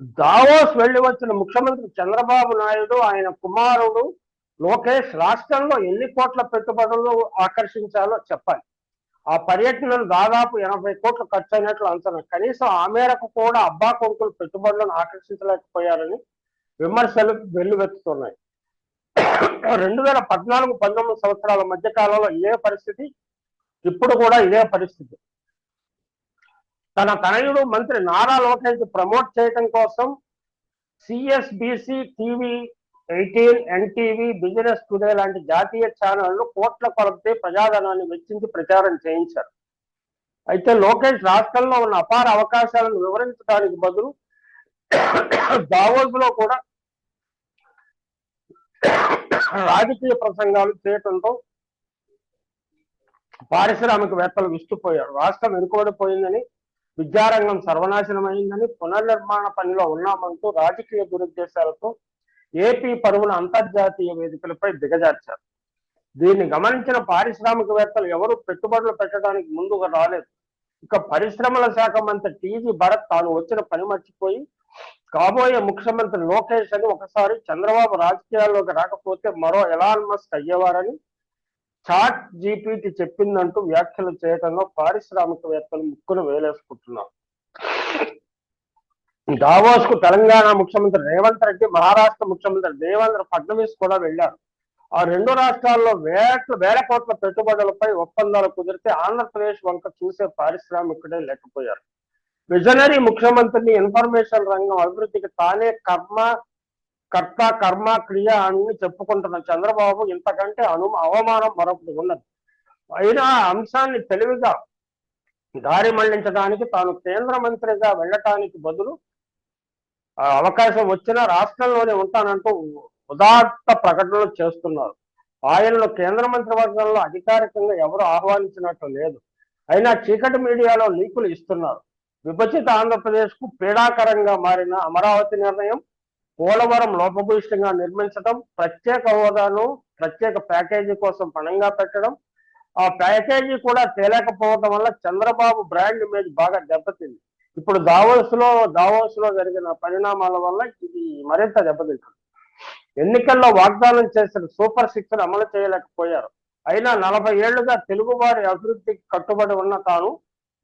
Davos వెళ్ళి వచ్చిన ముఖ్యమంత్రి చంద్రబాబు నాయుడు ఆయన కుమారుడు లోకేష్ రాష్ట్రంలో ఎన్ని కోట్ల పెట్టుబడులు ఆకర్షించాలో చెప్పాలి. ఆ పర్యటనలు దాదాపు ఎనభై కోట్లు ఖర్చు అయినట్లు అంచనా. కనీసం ఆ మేరకు కూడా అబ్బా కొడుకులు పెట్టుబడులను ఆకర్షించలేకపోయారని విమర్శలు వెల్లువెత్తుతున్నాయి. రెండు వేల పద్నాలుగు పంతొమ్మిది సంవత్సరాల మధ్య కాలంలో ఇదే పరిస్థితి ఇప్పుడు కూడా ఇదే పరిస్థితి. తన తనయుడు మంత్రి నారా లోకేష్ ప్రమోట్ చేయడం కోసం CSBC TV eighteen NTV Business Today లాంటి జాతీయ ఛానళ్ళు కోట్ల కొలతే ప్రజాధనాన్ని వెచ్చించి ప్రచారం చేయించారు. అయితే లోకేష్ రాష్ట్రంలో ఉన్న అపార అవకాశాలను వివరించడానికి బదులు దావోస్లో కూడా రాజకీయ ప్రసంగాలు చేయటంతో పారిశ్రామికవేత్తలు విస్తుపోయారు. రాష్ట్రం వెనుకబడిపోయిందని విద్యారంగం సర్వనాశనమైందని పునర్నిర్మాణ పనిలో ఉన్నామంటూ రాజకీయ దురుద్దేశాలతో ఏపీ పరువుల అంతర్జాతీయ వేదికలపై దిగజార్చారు. దీన్ని గమనించిన పారిశ్రామికవేత్తలు ఎవరు పెట్టుబడులు పెట్టడానికి ముందుగా రాలేదు. ఇక పరిశ్రమల శాఖ మంత్రి టీజీ భరత్ తాను వచ్చిన పని మర్చిపోయి కాబోయే ముఖ్యమంత్రి లోకేష్ అని ఒకసారి చంద్రబాబు రాజకీయాల్లోకి రాకపోతే మరో ఎలాన్ మస్క్ అయ్యేవారని చాట్ జీపీటీ చెప్పిందంటూ వ్యాఖ్యలు చేయడంలో పారిశ్రామికవేత్తలు ముక్కును వేలేసుకుంటున్నారు. దావోస్కు తెలంగాణ ముఖ్యమంత్రి రేవంత్ రెడ్డి మహారాష్ట్ర ముఖ్యమంత్రి దేవేంద్ర ఫడ్నవీస్ కూడా వెళ్ళారు ఆ రెండు రాష్ట్రాల్లో వేల వేల కోట్ల పెట్టుబడులపై ఒప్పందాలు కుదిరితే ఆంధ్రప్రదేశ్ వంక చూసే పారిశ్రామికుడే లేకపోయారు. విజనరీ ముఖ్యమంత్రిని ఇన్ఫర్మేషన్ రంగం అభివృద్ధికి తానే కర్మ కర్త కర్మ క్రియ అని చెప్పుకుంటున్న. చంద్రబాబు ఇంతకంటే అను అవమానం మరొకటి ఉన్నది. అయినా ఆ అంశాన్ని తెలివిగా దారి మళ్ళించడానికి తాను కేంద్ర మంత్రిగా వెళ్ళటానికి బదులు అవకాశం వచ్చినా రాష్ట్రంలోనే ఉంటానంటూ ఉదాత్త ప్రకటనలు చేస్తున్నారు. ఆయనను కేంద్ర మంత్రివర్గంలో అధికారికంగా ఎవరు ఆహ్వానించినట్లు లేదు. అయినా చీకటి మీడియాలో లీకులు ఇస్తున్నారు. విభజిత ఆంధ్రప్రదేశ్కు పీడాకరంగా మారిన అమరావతి నిర్ణయం పోలవరం లోపభూయిష్టంగా నిర్మించడం ప్రత్యేక హోదాను ప్రత్యేక ప్యాకేజీ కోసం పణంగా పెట్టడం. ఆ ప్యాకేజీ కూడా తేలేకపోవడం వల్ల చంద్రబాబు బ్రాండ్ ఇమేజ్ బాగా దెబ్బతింది. ఇప్పుడు దావోస్లో దావోస్లో జరిగిన పరిణామాల వల్ల ఇది మరింత దెబ్బతింటుంది. ఎన్నికల్లో వాగ్దానం చేసిన సూపర్ సిక్స్ అమలు చేయలేకపోయారు. అయినా నలభై ఏళ్ళుగా తెలుగువారి అభివృద్ధికి కట్టుబడి ఉన్న తాను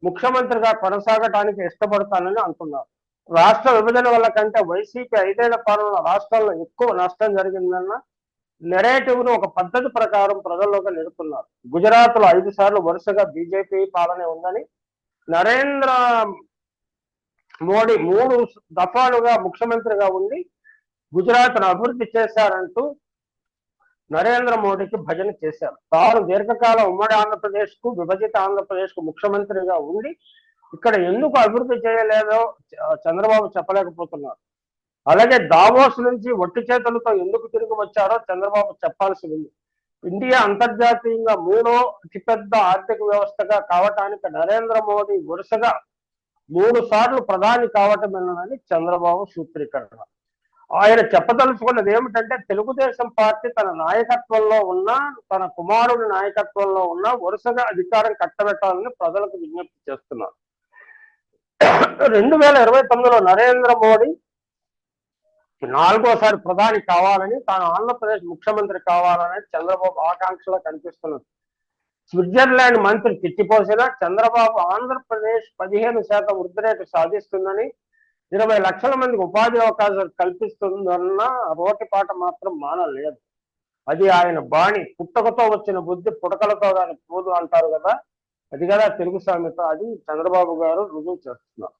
ముఖ్యమంత్రిగా కొనసాగటానికి ఇష్టపడతానని అంటున్నారు రాష్ట్ర విభజన వల్ల కంటే వైసీపీ ఐదేళ్ళ పాలన రాష్ట్రంలో ఎక్కువ నష్టం జరిగిందన్న నెరేటివ్ను ఒక పద్ధతి ప్రకారం ప్రజల్లోకి నిలుపుతున్నారు గుజరాత్లో ఐదు సార్లు వరుసగా బీజేపీ పాలనే ఉందని నరేంద్ర మోడీ మూడు దఫాలుగా ముఖ్యమంత్రిగా ఉండి గుజరాత్ను అభివృద్ధి చేశారంటూ నరేంద్ర మోడీకి భజన చేశారు. తాను దీర్ఘకాలం ఉమ్మడి ఆంధ్రప్రదేశ్కు విభజిత ఆంధ్రప్రదేశ్కు ముఖ్యమంత్రిగా ఉండి ఇక్కడ ఎందుకు అభివృద్ధి చేయలేదో చంద్రబాబు చెప్పలేకపోతున్నారు. అలాగే దావోస్ నుంచి ఒట్టి చేతులతో ఎందుకు తిరిగి వచ్చారో చంద్రబాబు చెప్పాల్సి ఉంది. ఇండియా అంతర్జాతీయంగా మూడో అతిపెద్ద ఆర్థిక వ్యవస్థగా కావటానికి నరేంద్ర మోడీ వరుసగా మూడు సార్లు ప్రధాని కావటమేనని చంద్రబాబు సూత్రీకరణ. ఆయన చెప్పదలుచుకున్నది ఏమిటంటే తెలుగుదేశం పార్టీ తన నాయకత్వంలో ఉన్న తన కుమారుడి నాయకత్వంలో ఉన్న వరుసగా అధికారం కట్టబెట్టాలని ప్రజలకు విజ్ఞప్తి చేస్తున్నారు. రెండు వేల ఇరవై తొమ్మిదిలో నరేంద్ర మోడీ నాలుగోసారి ప్రధాని కావాలని తాను ఆంధ్రప్రదేశ్ ముఖ్యమంత్రి కావాలని చంద్రబాబు ఆకాంక్షలో కనిపిస్తున్నది స్విట్జర్లాండ్ మంత్రి తిట్టిపోసిన చంద్రబాబు ఆంధ్రప్రదేశ్ పదిహేను శాతం వృద్ధి రేటు సాధిస్తుందని ఇరవై లక్షల మందికి ఉపాధి అవకాశాలు కల్పిస్తుందన్న రోటిపాట మాత్రం మానలేదు. అది ఆయన బాణి పుట్టకతో వచ్చిన బుద్ధి పుడకలతో దాని పోదు అంటారు కదా. అది కదా తెలుగు సామెత. అది చంద్రబాబు గారు రుజువు చేస్తున్నారు.